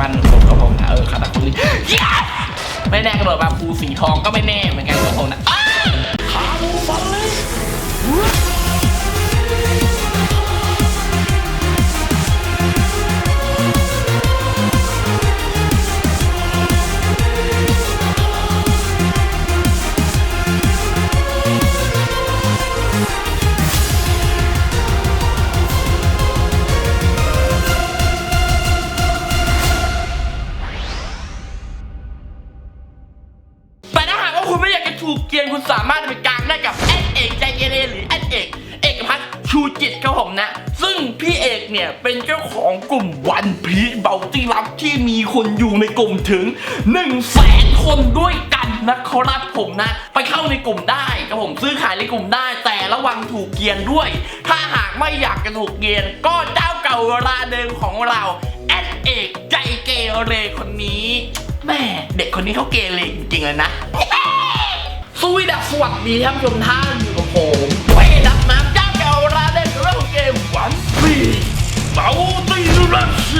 บ้านผมกับผมนะเออคาตาคุริไม่แน่กระโดดมาภูสีทองก็ไม่แน่เหมือนกันกับผมนะขาหมูฟันเลย เนี่ยเป็นเจ้าของกลุ่มวันพีเบลตี้รับที่มีคนอยู่ในกลุ่มถึง1นึ่งแสนคนด้วยกันนะครับผมนะ ไปเข้าในกลุ่มได้ครับผมซื้อขายในกลุ่มได้ แต่ระวังถูกเกียนด้วย ถ้าหากไม่อยากจะถูกเกียน ก็เจ้าเก่าราเดิมของเราแอดเอกใจเกเรคนนี้แม่เด็กคนนี้เขาเกเรจริงๆเลยนะสวีดัสสวัสดีท่านผู้ชมท่านอยู่กับผมเวดับน้ำเจ้าเก่าราเล่นเรื่องเกมวันปี เบาตีรัช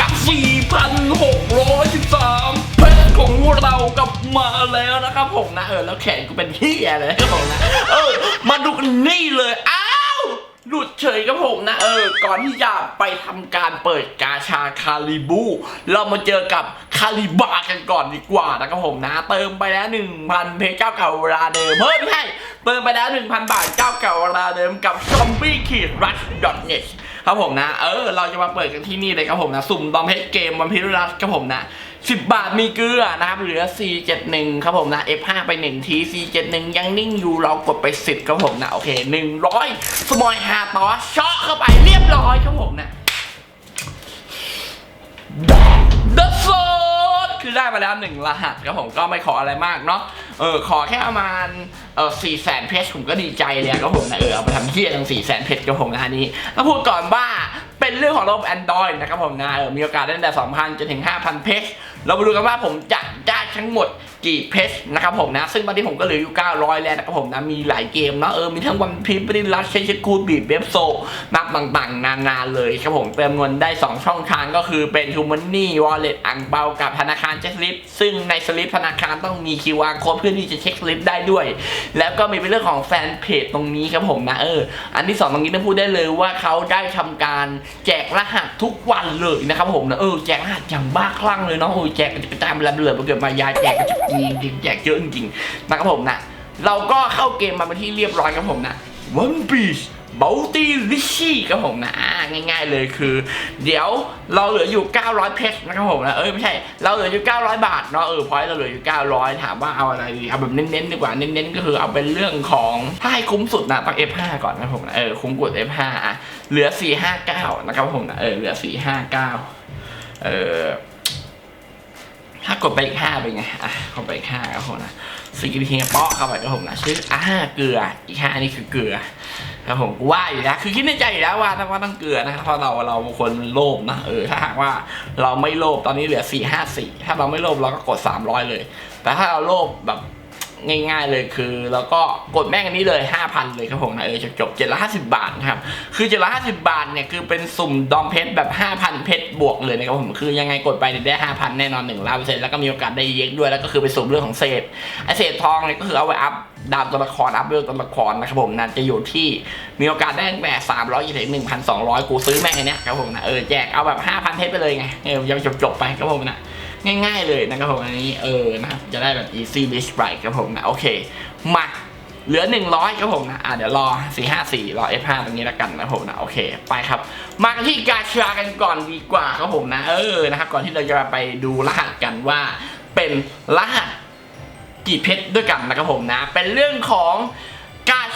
กับ 4,613 เพชรของเรากลับมาแล้วนะครับผมนะ เออ แล้วแขนกูเป็นเฮียเลยครับผมนะ เออ มาดูกันนี่เลย อ้าวหลุดเฉยครับผมนะ เออ ก่อนที่จะไปทำการเปิดกาชาคาริบู เรามาเจอกับคาริบากันก่อนดีกว่านะครับผมนะ เติมไปแล้ว 1,000 เพชรเจ้าเก่าเวลาเดิมเฮ้ยไม่ใช่เติมไปแล้ว 1,000 บาทเจ้าเก่าเวลาเดิมกับ zombie ขีด rush net ครับผมนะ เออ เราจะมาเปิดกันที่นี่เลยครับผมนะ สุ่มดอมเพชรเกมวันพิรัสครับผมนะ10บาทมีเกลือนะครับเหลือ 471 ครับผมนะ F5 ไป1ที 471 ยังนิ่งอยู่เรากดไป 10 ครับผมนะ โอเค 100 สมอยฮาต่อช็อเข้าไปเรียบร้อยครับผมนะ The Soul คือได้มาแล้วหนึ่งรหัสครับผมก็ไม่ขออะไรมากเนาะเออขอแค่ประมาณเออสี่แสนเพชรผมก็ดีใจเลยครับผมนะเออเอาไปทำเที่ยทั้งสี่แสนเพชรครับผมนะนนี้ต้องพูดก่อนว่าเป็นเรื่องของระบบ Android นะครับผมนะเออมีโอกาสได้แต่2,000จนถึง5,000เพชรเรามาดูกันว่าผมจะได้ทั้งหมด กี่เพชรนะครับผมนะ ซึ่งตอนนี้ผมก็เหลืออยู่ 900 แล้วนะครับผมนะ มีหลายเกมเนาะเออ มีทั้งวันพีปริลัสเชชคูดบีบเบฟโซนับต่างๆ นานาเลยครับผมเติมเงินได้ 2 ช่องทางก็คือเป็น h u m a n y Wallet อังเปากับธนาคารเช็คสลิป ซึ่งในสลิปธนาคารต้องมี QR code เพื่อที่จะเช็คสลิปได้ด้วย แล้วก็มีเป็นเรื่องของแฟนเพจตรงนี้ครับผมนะเอออันที่สองตรงนี้ต้องพูดได้เลยว่าเขาได้ทำการแจกรหัสทุกวันเลยนะครับผมนะเออแจกรหัสอย่างบ้าคลั่งเลยเนาะโอ้ยแจกกระจายเวลาเบื่อเกิดมายาแจกกระจายจริงแจกเยอะจริงๆนะครับผมนะ เราก็เข้าเกมมาเป็นที่เรียบร้อยครับผมนะ One Piece บ o ลตี้ลิชี่ครับผมนะง่ายๆเลยคือ เดี๋ยวเราเหลืออยู่ 900 เพชรนะครับผมนะเอ้ยไม่ใช่ เราเหลืออยู่ 900 บาทเนาะเออพอยเราเหลืออยู่ 900 ถามว่าเอาอะไรดีเอาแบบเน้นๆดีกว่าเน้นๆก็คือเอาเป็นเรื่องของถ้าให้คุ้มสุดนะต้อง F5 ก่อนนะครับผมนะเออคุ้มกด F5 อะเหลือ 459 นะครับผมนะเออเหลือ 459 เออ ถ้ากดไปอีกห้าเป็นไงอะกดไปอีกห้าครับผมนะสกิลเฮียเปาะเข้าไปครับผมนะชื่ออ่าเกลืออีกห้านี่คือเกลือครับผมกูว่าอยู่นะคือคิดในใจอยู่แล้วว่าถ้าว่าต้องเกลือนะครับเพราะเราเราบางคนโลภนะเออถ้าหากว่าเราไม่โลภตอนนี้เหลือสี่ห้าสี่ถ้าเราไม่โลภเราก็กดสามร้อยเลย แต่ถ้าเราโลภแบบ ง่ายๆเลยคือ แล้วก็กดแม่งอันนี้เลย 5,000 เลยครับผมนะเออจบจบ750บาทนะครับคือ750บาทเนี่ยคือเป็นสุ่มดอมเพชรแบบ 5,000 เพชรบวกเลยนะครับผมคือยังไงกดไปเนี่ยได้ 5,000 แน่นอน1ล้านเปอร์เซ็นต์แล้วก็มีโอกาสได้เย็กด้วยแล้วก็คือไปสุ่มเรื่องของเศษไอเศษทองเนี่ยก็คือเอาไว้อัพดาวตัวละครอัพเรื่องตัวละครนะครับผมนะจะอยู่ที่มีโอกาสได้ตั้งแต่300จนถึง1,200กูซื้อแม่งอันเนี้ยครับผมนะเออแจกเอาแบบ5,000เพชรไปเลยไงเออยังจบๆไปครับผมนะ ง่าย ๆ เลยนะครับผมอันนี้เออนะจะได้แบบ easy list right ครับผมนะโอเคมาเหลือ 100 ครับผมนะ อะเดี๋ยวรอ 454 รอ F5 ตรงนี้แล้วกันนะครับผมนะ โอเค ไปครับ มากันที่กาชากันก่อนดีกว่าครับผมนะ เออ นะครับ ก่อนที่เราจะไปดูรหัสกันว่า เป็นรหัสกี่เพชรด้วยกันนะครับผมนะ เป็นเรื่องของ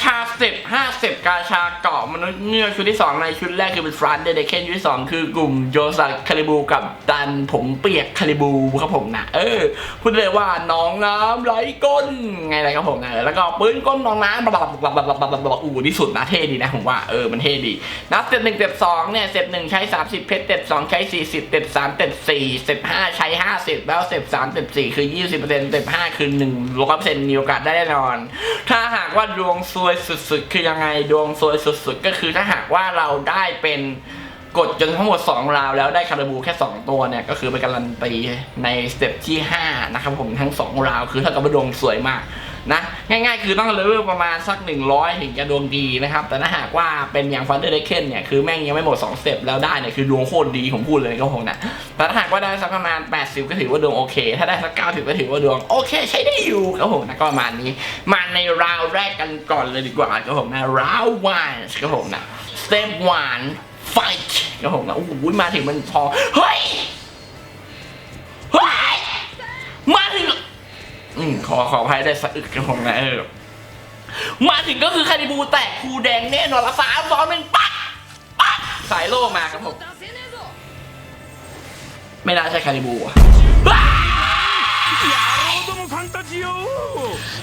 ชาเซบห้าเซบกาชาเกาะมนุษย์เงือกชุดที่2ในชุดแรกคือเป็นฟรานเดเดเคนชุดที่2คือกลุ่มโยซาคาริบูกับดันผมเปียกคาริบูครับผมนะเออพูดเลยว่าน้องน้ำไหลก้นไงอะไรครับผมนะแล้วก็ปืนก้นน้องน้ำบลับบับบับบับบับบับบับอู้ที่สุดนะเท่ดีนะผมว่าเออมันเท่ดีนะเซตหนึ่งเซตสองเนี่ยเซตหนึ่งใช้30เพชรเซตสองใช้40เซตสามเซตสี่เซตห้าใช้50แล้วเซตสามเซตสี่คือ20%เซตห้าคือ1ร้อยเปอร์เซ็นต์มีโอกาสได้แน่นอน ถ้าหากว่าดวงซวยสุดๆ คือยังไงดวงซวยสุดๆ ก็คือถ้าหากว่าเราได้เป็นกดจนทั้งหมด2ราวแล้วได้คาราบูแค่ 2 ตัวเนี่ย ก็คือไปการันตีในสเต็ปที่ 5 นะครับผมทั้ง 2 ราว คือเท่ากับว่าดวงสวยมาก นะง่ายๆ คือต้องเลเวลประมาณสัก 100 ถึงจะดวงดีนะครับ แต่ถ้าหากว่าเป็นอย่างฟันเดอร์เดเคนเนี่ย คือแม่งยังไม่หมด 2 สเต็ปแล้วได้เนี่ย คือดวงโคตรดีผมพูดเลยก็ผมนะแต่ถ้าหากว่าได้สักประมาณ 80 ก็ถือว่าดวงโอเค ถ้าได้สัก 90 ก็ถือว่าดวงโอเค ใช้ได้อยู่ครับผมนะก็ประมาณนี้ มาในราวแรกกันก่อนเลยดีกว่าครับผมนะราววันครับผมนะสเต็ปวันไฟครับผมนะโอ้โหมาถึงมันพอเฮ้ยเฮ้ยมาถึง ขอขออภัยได้สะอึกกับผมนะเออ มาถึงก็คือคาริบูแตกครูแดงแน่นอนละสามสองหนึ่งปั๊บปั๊บสายโล่มาครับผม ไม่น่าใช่คาริบูอะ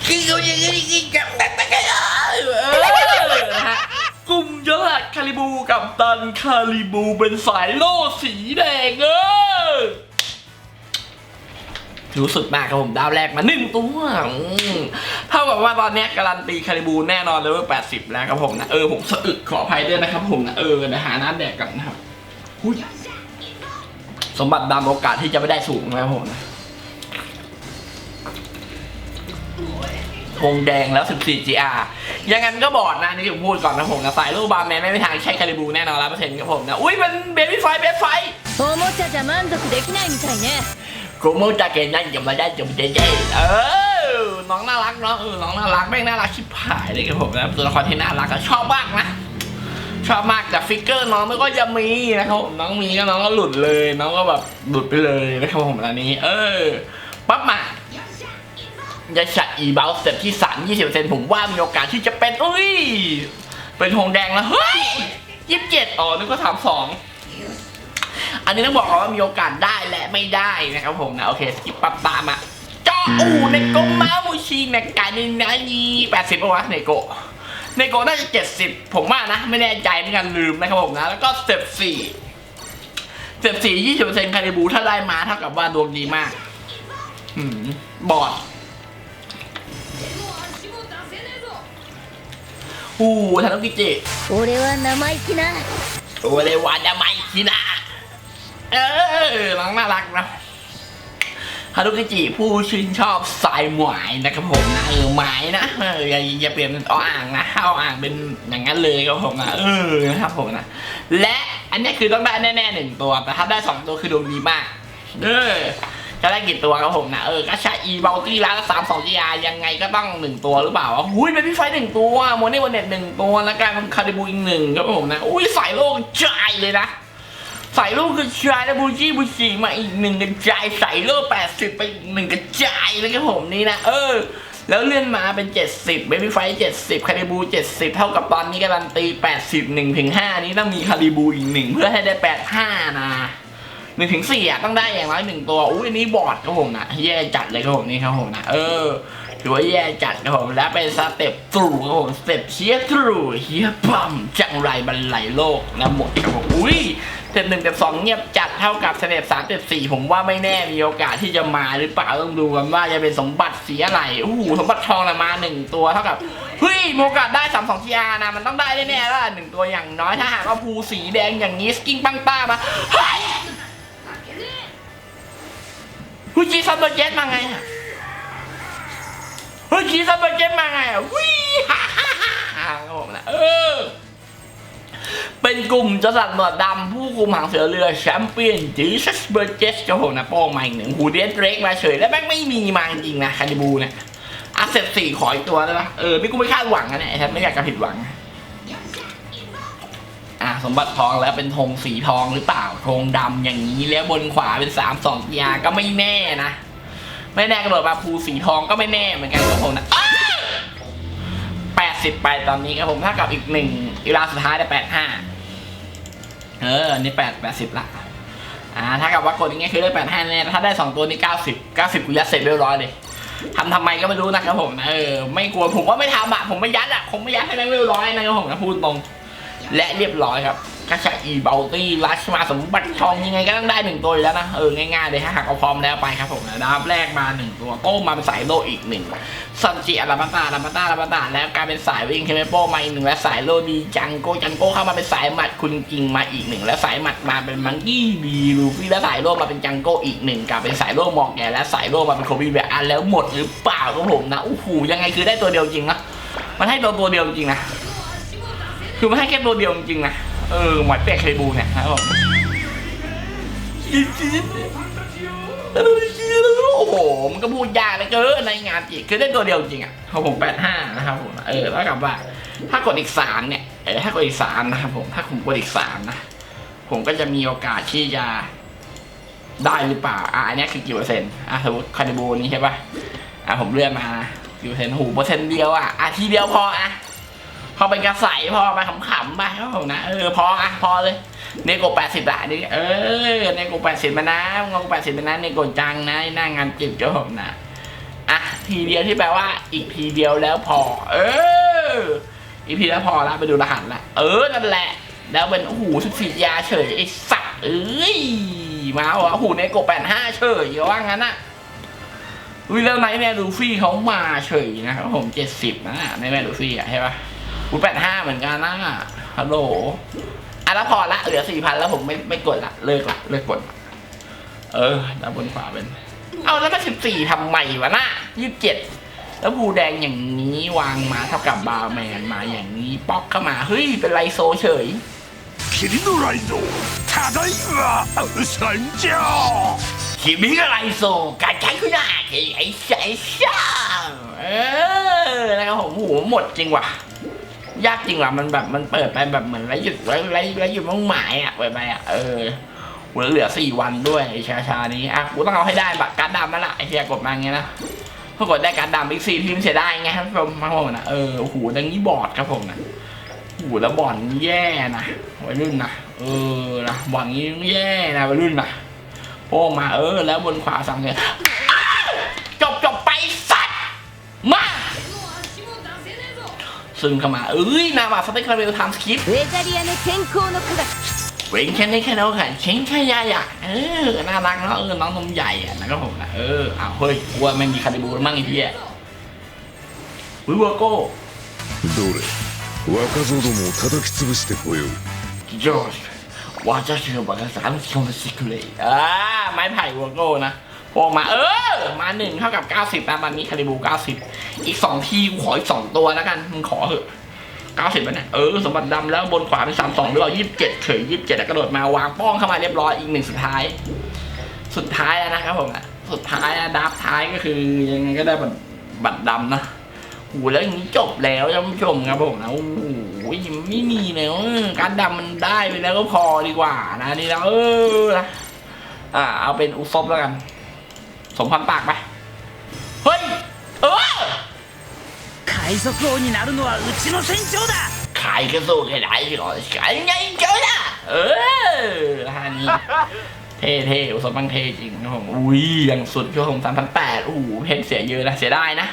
คือเขาอย่งนี้กับแบบนั้ฮะกลุ่มยอดคาริบูกับตันคาริบูเป็นสายโล่สีแดงเออ รู้สึกมากครับผมดาวแรกมาหนึ่งตัวอืมเท่ากับว่าตอนเนี้ยการันตีคาริบูแน่นอนเลยว่า80 แล้วครับผมนะเออผมสะอึกขออภัยด้วยนะครับผมนะเออนะหาน้ำแดกกันนะครับหุ้ยสมบัติดำโอกาสที่จะไม่ได้สูงนะครับผมนะธงแดงแล้ว 14 GR ยังงั้นก็บอดนะนี่ผมพูดก่อนนะผมนะสายลูกบาร์แมนไม่มีทางใช้คาริบูแน่นอนร้อยเปอร์เซ็นต์ครับผมนะอุ้ยเป็นเบบี้ไฟเบบี้ไฟ おもちゃじゃ満足できないみたいね กูมูจะเกนนั่นจะมาได้จะมเจ๊เออ น้องน่ารักเนาะเออน้องน่ารักแม่งน่ารักชิบหายเลยครับผมนะตัวละครที่น่ารักอะชอบมากนะชอบมากแต่ฟิกเกอร์น้องไม่ก็จะมีนะครับผมน้องมีก็น้องก็หลุดเลย น้องก็แบบหลุดไปเลยนะครับผมอันนี้ เออปั๊บมายาชัดอีเบลสเต็ปที่สามยี่สิบเซนผมว่ามีโอกาสที่จะเป็นอุ้ยเป็นธงแดงแล้วเฮ้ยยี่สิบเจ็ดอ๋อนึกว่าถามสอง อันนี้ต้องบอกก่อว่ามีโอกาสได้และไม่ได้นะครับผมนะโอเคสกิปปั๊บตามอะจออูในโกมามูชิในการนินายีแปดสิบปะวะในโกในโกน่าจะเจ็ดสิบผมว่านะ ไม่แน่ใจเหมือนกันลืมนะครับผมนะ แล้วก็สเต็ปสี่สเต็ปสี่ยี่สิบเปอร์เซ็นต์คาริบูถ้าได้มาเท่ากับว่าดวงดีมากบอดอู้ทานุกิจิโอเลวานาไมคินะโอเรวานาไมคินะ เออน้องน่ารักนะฮารุกิจิผู้ชื่นชอบสายหมายนะครับผมนะเออหมายนะเอออย่าอย่าเปลี่ยนเป็นอ้ออ่างนะเอาอ่างเป็นอย่างนั้นเลยครับผมนะเออนะครับผมนะและอันนี้คือต้องได้แน่ๆหนึ่งตัวแต่ถ้าได้สองตัวคือดวงดีมากเออจะได้กี่ตัวครับผมนะเออก็ใช้อีเบลตี้แล้วสามสองจีอายังไงก็ต้องหนึ่งตัวหรือเปล่าวะหุ้ยเป็นพี่ไฟหนึ่งตัวโมนี่วันเน็ตหนึ่งตัวแล้วกายเป็นคาริบูอีกหนึ่งครับผมนะอุ้ยใส่โลกจายเลยนะ ใส่ลูกกระจายแล้วบูจี้บูจีมาอีกหนึ่งกระจายใส่โลกแปดสิบไปอีกหนึ่งกระจายเลยครับผมนี่นะเออ แล้วเลื่อนมาเป็น 70เบบี้ไฟ70 คาริบู 70 เท่ากับตอนนี้การันตี 80 1ถึง5นี้ต้องมีคาริบูอีกหนึ่งเพื่อให้ได้ 85 นะ1ถึง4อะต้องได้อย่างน้อยหนึ่งตัว อุ้ยนี้บอดครับผมนะแย่จัดเลยครับผมนี่ครับผมนะเออ ถือว่าแย่จัดครับผมและเป็นสเต็ปทรูครับผมสเต็ปเชียทรูเฮียปั๊มจังไรบรรลัยโลกนะหมดครับผมอุ้ยสเต็ปหนึ่งเต็ปสองเงียบจัดเท่ากับสเต็ปสามสเต็ปสี่ผมว่าไม่แน่มีโอกาสที่จะมาหรือเปล่าต้องดูกันว่าจะเป็นสมบัติสีอะไรโอ้โหสมบัติทองนะมาหนึ่งตัวเท่ากับเฮ้ยมีโอกาสได้สามสองทีอาร์นะมันต้องได้แน่ๆแล้วล่ะหนึ่งตัวอย่างน้อยถ้าหากว่าภูสีแดงอย่างนี้สกิ้งปังป้ามาเฮ้ยเฮ้จีซัมเบอร์เจ็ตมาไงอะ เฮ้ยจีซัมเบอร์เจ็ตมาไงอะวิฮ่าฮ่าฮ่าฮ่าครับผมนะเออ เป็นกลุ่มจสัตว์หนวดดำผู้คุมหางเสือเรือแชมเปี้ยนจีซัสเบอร์เจสเจ้าผมนะโป้งมาอีกหนึ่งหูเดนเรกมาเฉยแล้วแม่งไม่มีมาจริงนะคาริบูเนี่ยอาเซตสี่ขออีกตัวได้ปะเออนี่กูไม่คาดหวังนะเนี่ยไอ้แทบไม่อยากจะผิดหวัง อะสมบัติทองแล้วเป็นธงสีทองหรือเปล่าธงดำอย่างนี้แล้วบนขวาเป็นสามสองยาก็ไม่แน่นะ ไม่แน่กระโดดมาภูสีทองก็ไม่แน่เหมือนกันครับผมนะแปดสิบไปตอนนี้ครับผมถ้ากับอีกหนึ่งอีกราสุดท้ายได้แปดห้าเอออันนี่แปดแปดสิบละอ่า ถ้ากับว่ากดอย่างเงี้ยคือได้แปดห้าแน่ถ้าได้สองตัวนี่เก้าสิบเก้าสิบกูยัดเสร็จเรียบร้อยเลยทำทำไมก็ไม่รู้นะครับผมนะเออไม่กลัวผมว่าไม่ทำอะผมไม่ยัดอะผมไม่ยัดให้แม่งเรียบร้อยนะครับผมนะพูดตรง และเรียบร้อยครับ กระชาอีเบลตี้ลัชมาสมบัติทองยังไงก็ต้องได้หนึ่งตัวอยู่แล้วนะ เออ ง่ายๆเลยถ้าหากเอาพร้อมแล้วไปครับผมนะดาบแรกมาหนึ่งตัวโต้มาเป็นสายโลอีกหนึ่งซันจิอาราบตาอาราบัตาอาราบัตาแล้วกลายเป็นสายวิ่งเคมโปมาอีกหนึ่งและสายโลดีจังโกจังโกเข้ามาเป็นสายหมัดคุณกิงมาอีกหนึ่งและสายหมัดมาเป็นมังกี้บีลูฟี่และสายโลมาเป็นจังโกอีกหนึ่งกลายเป็นสายโลมอกแกและสายโลมาเป็นโคบิเบบอันแล้วหมดหรือเปล่าครับผมนะโอ้โหยังไงคือได้ตัวเดียวจริงนะมันให้ตัวตัวเดียวจริงนะคือมันให้แค่ตัวเดียวจริงนะ เออหมอยเปียกเคยบูเนี่ยครับผมโอ้โหมันก็พูดยากเลยเกินในงานจีคือได้ตัวเดียวจริงอะของผมแปดห้านะครับผมเออแล้วกับว่า ถ้ากดอีกสามเนี่ยเออถ้ากดอีกสามนะครับผมถ้าผมกดอีกสามนะผมก็จะมีโอกาสที่จะได้หรือเปล่า อะอันนี้คือกี่เปอร์เซ็นต์อะสมมติคาริบูนี้ใช่ป่ะ อะผมเลื่อนมากี่เปอร์เซ็นต์หูเปอร์เซ็นต์เดียวอะ อะทีเดียวพออะ พอเป็นกระใสพอไปขำๆไปครับผมนะเออพออะพอเลยเนโกแปดสิบละนี่เออเนโกแปดสิบมานะงงแปดสิบมานะเนโกจังนะหน้างานจิบครับผมนะอะทีเดียวที่แปลว่า อีกทีเดียวแล้วพอ เออ อีกทีแล้วพอละไปดูรหัสละเออนั่นแหละ แล้วเป็นโอ้โหสุดสียาเฉยไอ้สัตว์เอ้ยมาวะโอ้โหเนโกแปดห้าเฉยว่างั้นอะวิลเลอร์ไนท์แมนลูฟี่เขามาเฉยนะครับผมเจ็ดสิบนะในแมนลูฟี่อะใช่ปะ กูแปดห้าเหมือนกันนะฮัลโหลอะแล้วพอละเหลือสี่พันแล้วผมไม่ไม่กดละเลิกละเลิกกด เออดานบนขวาเป็น เอาแล้วมาสิบสี่ทำใหม่วะน่ะยี่สิบเจ็ดแล้วภูแดงอย่างนี้วางมาเท่ากับบาร์แมนมาอย่างนี้ป๊อกเข้ามา เฮ้ย เป็นไรโซเฉยคิริโไรโซทาได้ว่าสัญจาคิมิไรโซการใช้คุณอาไอ้ไอ้ไอ้เออนะครับผมหูหมดจริงว่ะ ยากจริงว่ะมันแบบมันเปิดไปแบบเหมือนไรหยุดไรไรไรหยุดมุ่งหมายอะเปิดไปอะเออเหลือเหลือสี่วันด้วยชาชานี้อะกูต้องเอาให้ได้บัตรการดดำนั่นแหละไอ้เฮียกดมาเงี้ยนะถ้ากดได้การดดำบิ๊กซีทีมเสียดายไงครับผมมาผมนะเออโอ้โหดังนี้บอดครับผมนะโอ้โหแล้วบอดนี่แย่นะวัยรุ่นนะเออนะบอดนี้แย่นะวัยรุ่นนะโป้มาเออ แล้วบนขวาสั่งเลยซึ่งเข้ามา เอ้ยนามาสเต็กคาเรลทำสคริปต์ ウェザリアの天候の科学 เว้งแค่นี้แค่นั้นค่ะเช้งแค่ยายอะเออน่ารักเนาะเออน้องนมใหญ่อะนะครับผมนะเอออ้าวเฮ้ยกลัวไม่มีคาริบูแล้วมั่งไอ้พี่อะวิวโก้ どれ若造どもを叩き潰してこよう จอร์จว่าจะเชื่อบอกภาษาชมสิกเลยอ่าไม้ไผ่วัวโก้นะ โผล่มาเออ มาหนึ่งเท่ากับ90นะตอนนี้คาริบู90อีก2ทีกูขออีก2ตัวแล้วกันมึงขอเถอะ90แล้วเนี่ยเออสมบัติดำแล้วบนขวาเป็น32หรือเปล่า27เจ็ดเฉย27แล้วกระโดดมาวางป้องเข้ามาเรียบร้อยอีกหนึ่งสุดท้าย สุดท้ายแล้วนะครับผมนะสุดท้ายอะดับท้ายก็คือยังไงก็ได้บัตรบัตรดำนะโอ้โหแล้วอย่างนี้จบแล้วท่านผู้ชมครับผมนะโอ้โหไม่มีแล้วการดำมันได้ไปแล้วก็พอดีกว่านะนี่แล้วเอออ่าเอาเป็นอุซบแล้วกัน สมพันปากไป เฮ้ย เออ 海賊王になるのはうちの船長だ ขายกระสุนขายก่อนขายไงเจ้าน่ะเออท่านี้ เท่เท่อุซบบังเท่จริงครับผมอุ้ยอย่างสุดช่วงสามพันแปดโอ้โหเพชรเสียเยอะนะเสียได้นะ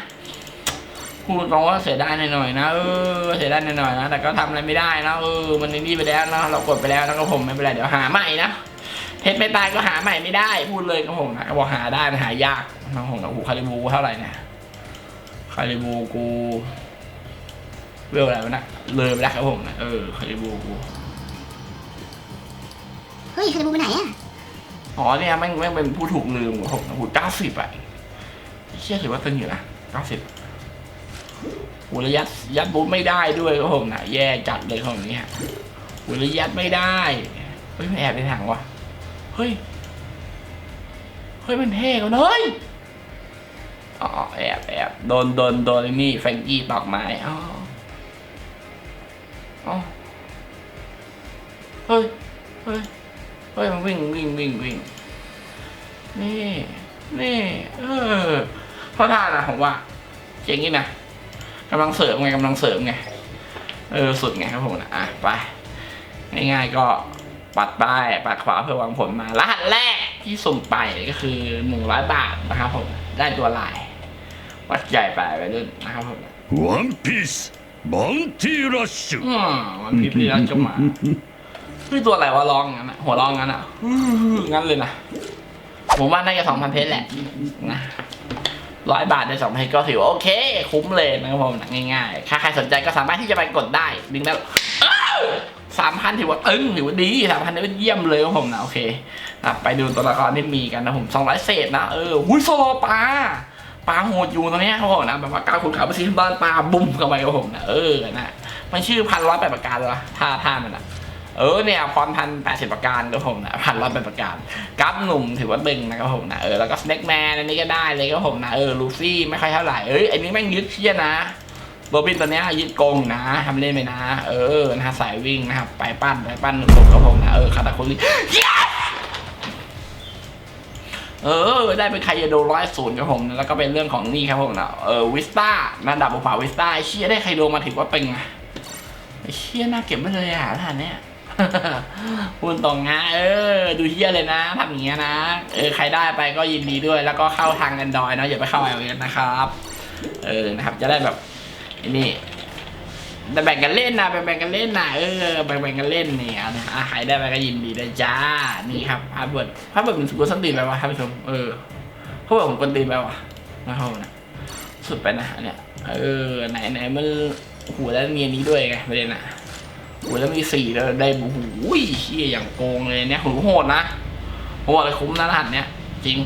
พูดตรงว่าเสียดายหน่อยๆนะเออเสียดายหน่อยๆนะแต่ก็ทำอะไรไม่ได้นะเออมันนี่ไปแล้วนะเรากดไปแล้วนะก็ผมไม่เป็นไรเดี๋ยวหาใหม่นะ เพชรไม่ตายก็หาใหม่ไม่ได้พูดเลยครับผมนะบอกหาได้นะหายากนะผมนะโอ้โหคาริบูเท่าไหร่เนี่ยคาริบูกูเวลอะไรวะนะเลยไปแล้วครับผมนะเออคาริบูกูเฮ้ยคาริบูไปไหนอะอ๋อเนี่ยแม่งแม่งเป็นผู้ถูกลืมของผมนะโอ้เก้าสิบอะเชื่อถือว่าตึงอยู่นะเก้าสิบโอ้ระยัดยัดบูทไม่ได้ด้วยครับผมนะแย่จัดเลยครับผมเนี่ยโอ้ระยัดไม่ได้เฮ้ยมันแอบในถังวะ เฮ้ย เฮ้ยมันเท่กว่าเนยอ๋อแอบแอบโดนโดนโดนไอ้นี่แฟรงกี้ตอกไม้อ๋ออ๋อเฮ้ย เฮ้ย เฮ้ยมันวิ่งวิ่งวิ่งวิ่งนี่ นี่ เออเพราะท่านะผมว่า เจ๋งนี่นะกำลังเสริมไงกำลังเสริมไง เออ สุดไงครับผมนะอะ ไป ง่ายๆก็ ปัดป้ายปัดขวาเพื่อวางผลมารหัสแรกที่สุ่มไปก็คือหนึ่งร้อยบาทนะครับผมได้ตัวลาย วัดใหญ่ไปไปรุ่นนะครับผม One Piece มังทีรัชชูมันพีพีรัชจะมาคือตัวอะไรวะร้องงั้นอะหัวร้องงั้นอะงั้นเลยนะผมว่าน่าจะสองพันเพชแหละนะร้อยบาทในสองพันก็ถือว่าโอเค คุ้มเลยนะครับผมง่ายๆใครสนใจก็สามารถที่จะไปกดได้ดึงได้ สามพันถือว่าตึงถือว่าดีสามพันถือว่าเยี่ยมเลยครับผมนะโอเคอะไปดูตัวละครที่มีกันนะผมสองร้อยเศษนะเออหุ้ยโซโลปลาปลาโหดอยู่ตรงเนี้ยครับผมนะแบบว่าก้าวขุนเขาไปซีบ้านปลาบุ้มเข้าไปครับผมนะเออนะมันชื่อพันร้อยแปดประการเลยวะท่าท่ามันอะเออเนี่ยพรพันแปดสิบประการครับผมนะพันร้อยแปดประการกราฟหนุ่มถือว่าดึงนะครับผมนะเออแล้วก็สเน็กแมนอันนี้ก็ได้เลยครับผมนะเออลูฟี่ไม่ค่อยเท่าไหร่เอ้ยอันนี้แม่งยึดเชี่ยนะ โรบินตัวนี้ยึดโกงนะทำเล่นไปนะ เออนะสายวิ่งนะครับ ไปปั้นไปปั้นหนุ่มครับผมนะ เออคาตาคุริเออ ได้เป็นไคยโดร้อยศูนย์ครับผม แล้วก็เป็นเรื่องของนี่ครับผมนะเออวิสต้าระดับบุปผาวิสต้าเชี่ยได้ไคโดมาถือว่าเป็นไงเชี่ยน่าเก็บไม่เลยอะท่านเนี้ยพูดตรงนะเออ ดูเชียเลยนะทำอย่างเงี้ยนะ เออ ใครได้ไปก็ยินดีด้วย แล้วก็เข้าทาง Android นะอย่าไปเข้า iOS นะครับ เออ นะครับ จะได้แบบ นี่แต่แบ่งกันเล่นนะแบ่งกันเล่นนะเออแบ่งกันเล่นเนี่ยนะอะใครได้ไปก็ยินดีด้วยจ้า นี่ครับพาเบิร์ดพาเบิร์ดมันกูสันตีไปวะท่านผู้ชมเออพาบิร์ดผมกวนตีไปวะนะครับนะสุดไปนะเนี้ยเออไหนไหนมันโอ้โหูแล้วมีอันนี้ด้วยไงประเด็นอะโอ้โหแล้วมีสี่แล้วได้โอ้โหเชี่ยอย่างโกงเลยเนี่ยโหโหดนะโหดเลยคุ้มนะรหัสเนี้ยจริง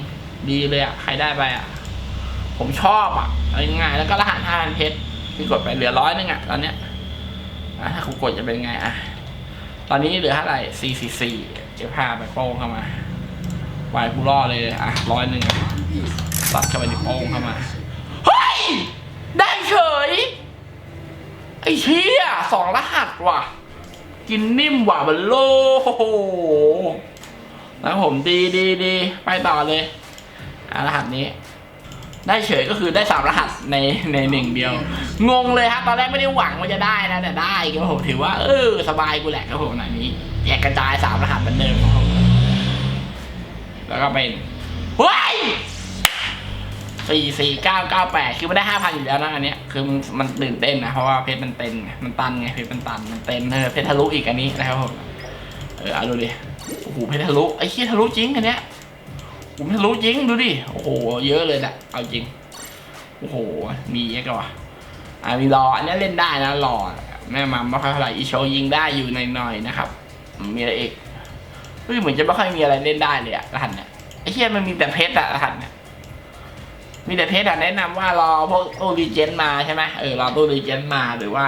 ดีเลยอะใครได้ไปอะผมชอบอะง่ายๆแล้วก็รหัสห้าพันเพชร ที่กดไปเหลือร้อยนึงอะตอนเนี้ยถ้าคุณกดจะเป็นไงอะ ตอนนี้เหลือเท่าไหร่สี่สี่สี่เดี๋ยวพาไปโป้งเข้ามาวายกูรอดเลยอะร้อยหนึ่งตัดเข้าไปในโป้งเข้ามา เฮ้ย ได้เฉย ไอ้เชี่ยสองรหัสว่ะ กินนิ่มว่ะบัลโลโอ้โหนะผมดีดีดีไปต่อเลยอะรหัสนี้ ได้เฉยก็คือได้สามรหัสในในหนึ่งเดียว งงเลยครับตอนแรกไม่ได้หวังว่าจะได้นะแต่ได้ก็ผมถือว่าเออสบายกูแหละครับผมหนังนี้แยกกระจายสามรหัสเหมือนเดิมครับผมแล้วก็เป็นเฮ้ยสี่สี่เก้าเก้าแปดคือไม่ได้ห้าพันอยู่แล้วนะอันเนี้ยคือมันมันตื่นเต้นนะเพราะว่าเพชรมันเต็นไงมันตันไงเพชรมันตันมันเต็นเออเพชรทะลุอีกอันนี้นะครับผมเออเอาดูดิโอ้โหเพชรทะลุไอ้เหี้ยทะลุจริงอันเนี้ย ผมทะลุจริงดูดิ โอ้โห เยอะเลยแหละเอาจริง โอ้โห มีเยอะกว่าอ่ามีรออันเนี้ยเล่นได้นะรอแม่มัมไม่ค่อยเท่าไหร่อีโชยิงได้อยู่หน่อยๆนะครับ มีอะไรอีกเฮ้ยเหมือนจะไม่ค่อยมีอะไรเล่นได้เลยอะรหัสเนี่ยไอ้เหี้ยมันมีแต่เพชรอะรหัสเนี่ยมีแต่เพจอะแนะนำว่ารอพวกตู้รีเจนมาใช่ไหมเออรอตู้รีเจนมาหรือว่า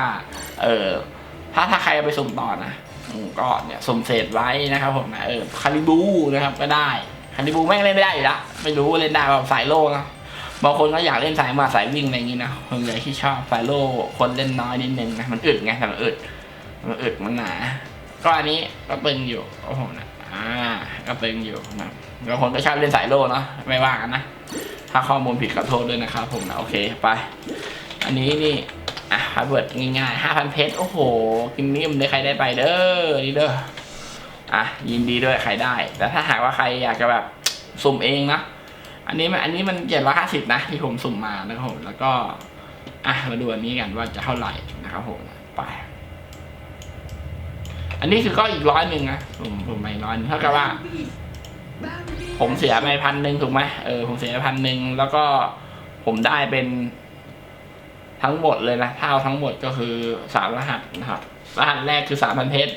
เออถ้าถ้าใครไปสุ่มต่อนะก็เนี่ยสุ่มเศษไว้นะครับผมนะเออคาริบูนะครับก็ได้ คาริบูแม่งเล่นไม่ได้อยู่ละไม่รู้เล่นได้แบบสายโล่นะบางคนก็อยากเล่นสายมาสายวิ่งอะไรอย่างงี้นะคนใหญ่ที่ชอบสายโล่คนเล่นน้อยนิดนึงนะมันอึดไงแต่มันอึดมันอึดมันหนาก็อันนี้ก็ตึงอยู่โอ้โหนะอ่าก็ตึงอยู่นะบางคนก็ชอบเล่นสายโล่เนาะไม่ว่ากันนะถ้าข้อมูลผิดขอโทษด้วยนะครับผมนะโอเคไป อันนี้นี่อะพาเวิร์ดง่ายๆห้าพันเพชรโอ้โหกินนิ่มได้ใครได้ไปเด้อนี่เด้อ อะยินดีด้วยใครได้ แต่ถ้าหากว่าใครอยากจะแบบสุ่มเองนะอันนี้มันอันนี้มันเจ็ดร้อยห้าสิบนะที่ผมสุ่มมานะครับผมแล้วก็อะมาดูอันนี้กันว่าจะเท่าไหร่นะครับผมไป อันนี้คือก็อีกร้อยหนึ่งนะผมผมไปร้อยเท่ากับว่า ผมเสียไปพันหนึ่งถูกไหมเออผมเสียไปพันหนึ่งแล้วก็ผมได้เป็นทั้งหมดเลยนะเท่าทั้งหมดก็คือสามรหัสนะครับ รหัสแรกคือสามพันเพชร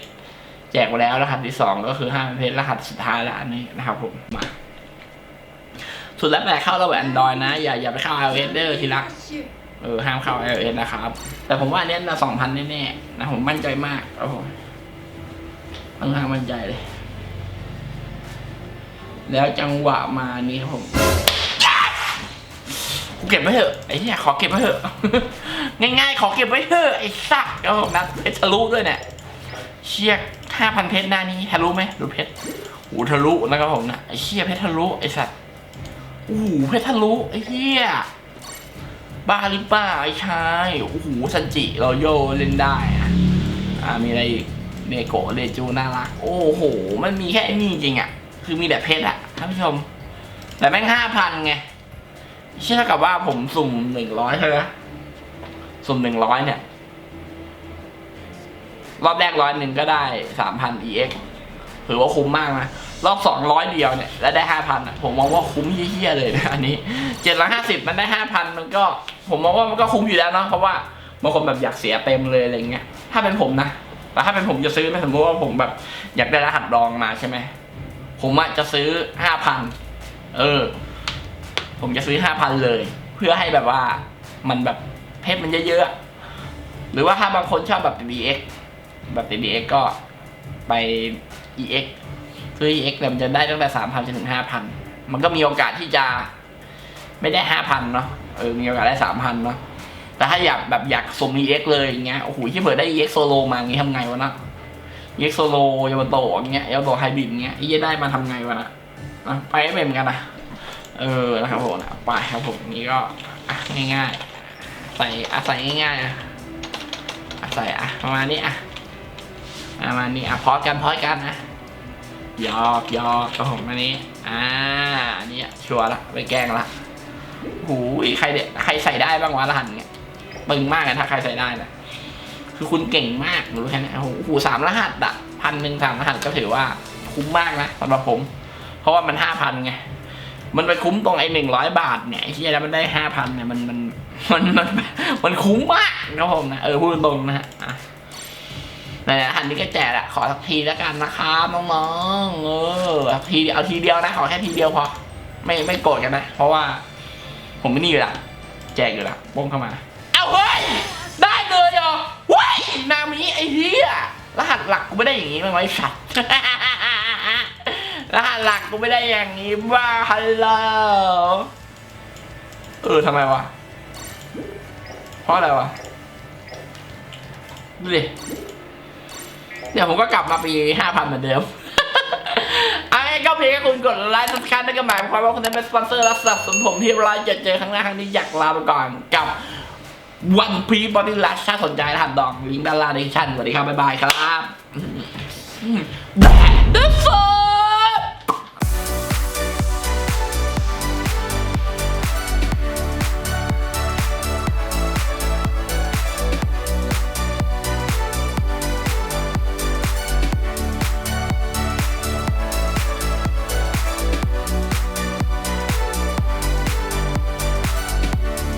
แจกไปแล้วรหัสที่สองก็คือห้าพันเพชรรหัสสุดท้ายแล้วอันนี้นะครับผมมาสุดแล้วแต่เข้าระบบ Android นะ อย่าอย่าไปเข้า iOS เด้อทีละเออห้ามเข้า iOS นะครับ แต่ผมว่าอันเนี้ยนะสองพันแน่ๆนะผมมั่นใจมากครับผมค่อนข้างมั่นใจเลย แล้วจังหวะมานี่ครับผมกูเก็บไว้เถอะไอ้เนี่ยขอเก็บไว้เถอะ ง่ายๆ ขอเก็บไว้เถอะไอ้สักครับผมนะเพชรทะลุด้วยเนี่ยเชี่ย ห้าพันเพชรหน้านี้ทะลุไหมดูเพชรโอ้ทะลุนะครับผมนะไอ้เชี่ยเพชรทะลุไอ้สัตว์โอ้โหเพชรทะลุไอ้เหี้ยบ้าหรือเปล่าไอ้ชายโอ้โหซันจิรอโยเล่นได้อะอ่ามีอะไรอีกเนโกะเรจูน่ารักโอ้โห มันมีแค่นี่จริงอะ คือมีแต่เพชรอะท่านผู้ชม แต่แม่งห้าพันไงเชื่อกับว่าผมสุ่มหนึ่งร้อยใช่ไหมสุ่มหนึ่งร้อยเนี่ย รอบแรกร้อยหนึ่งก็ได้สามพัน EX ถือว่าคุ้มมากนะ รอบสองร้อยเดียวเนี่ย แล้วได้ห้าพันผมมองว่าคุ้มเยี่ยเลยนะอันนี้เจ็ดร้อยห้าสิบมันได้ห้าพันมันก็ ผมมองว่ามันก็คุ้มอยู่แล้วเนาะเพราะว่าบางคนแบบอยากเสียเต็มเลยอะไรเงี้ยถ้าเป็นผมนะแต่ถ้าเป็นผมจะซื้อไหมสมมติว่าผมแบบอยากได้รหัสรองมาใช่ไหมผมอะจะซื้อห้าพันเออ ผมจะซื้อห้าพันเลย เพื่อให้แบบว่ามันแบบเพชรมันเยอะๆหรือว่าถ้าบางคนชอบแบบ DX แบบ DX ก็ไป EX ซื้อ EX เนี่ยมันจะได้ตั้งแต่สามพันจนถึงห้าพันมันก็มีโอกาสที่จะไม่ได้ห้าพันเนาะเออมีโอกาสได้สามพันเนาะแต่ถ้าอยากแบบอยากสม EX เลยอย่างเงี้ยโอ้โหที่เปิดได้ EX โซโลมาอย่างงี้ทำไงวะนะ EX โซโลยามาโตะอย่างเงี้ยยามาโตะไฮบริดอย่างเงี้ยไอ้เหี้ยได้มาทำไงวะนะอะไปไม่เป็นเหมือนกันนะเออนะครับผมนะไปครับผมนี่ก็ง่ายๆใส่อาศัยง่ายๆอะอะใส่อะประมาณนี้อะ ประมาณนี้อะพอดกันพอดกันนะยอกยอกครับผมอันนี้ อ่าอันนี้ชัวร์ละไม่แกล้งละหูยใครเด็กใครใส่ได้บ้างวะรหัสเนี้ยปึงมากเลยถ้าใครใส่ได้นะคือคุณเก่งมากรู้แค่นี้โอ้โหหูสามรหัสอะพันหนึ่งสามรหัสก็ถือว่าคุ้มมากนะสำหรับผม เพราะว่ามันห้าพันไงมันไปคุ้มตรงไอ้หนึ่งร้อยบาทเนี่ยที่แล้วมันได้ห้าพันเนี่ยมันมันมันมันมันคุ้มมากนะผมนะเออพูดตรงนะฮะ อะนั่นแหละหันนี้ก็แจกอะขอสักทีแล้วกันนะครับน้องๆเออทีเอาทีเดียวนะขอแค่ทีเดียวพอ ไม่ไม่โกรธกันนะ เพราะว่า ผมไม่นี่อยู่ละแจกอยู่ละป้งเข้ามาเอาเฮ้ยได้เลยเหรอเว้ยนามิไอ้เหี้ยรหัสหลักกูไม่ได้อย่างนี้มั้งไอ้สัตว์รหัสหลักกูไม่ได้อย่างนี้บ้าฮัลโหลเออทำไมวะเพราะอะไรวะดูดิ เดี๋ยวผมก็กลับมาปีห้าพันเหมือนเดิมไอ้ก็เพียงแค่คุณกดไลค์ซับสไคร์นั่นก็หมายความว่าคุณได้เป็นสปอนเซอร์และสนับสนุนผมที่ร้อยจะเจอครั้งหน้าครั้งนี้อยากลาไปก่อนกับวันพีบอดี้ลัชถ้าสนใจรหัสดอกลิงก์ด้านล่างในชั้นสวัสดีครับบ๊ายบายครับแดดเดอะโฟ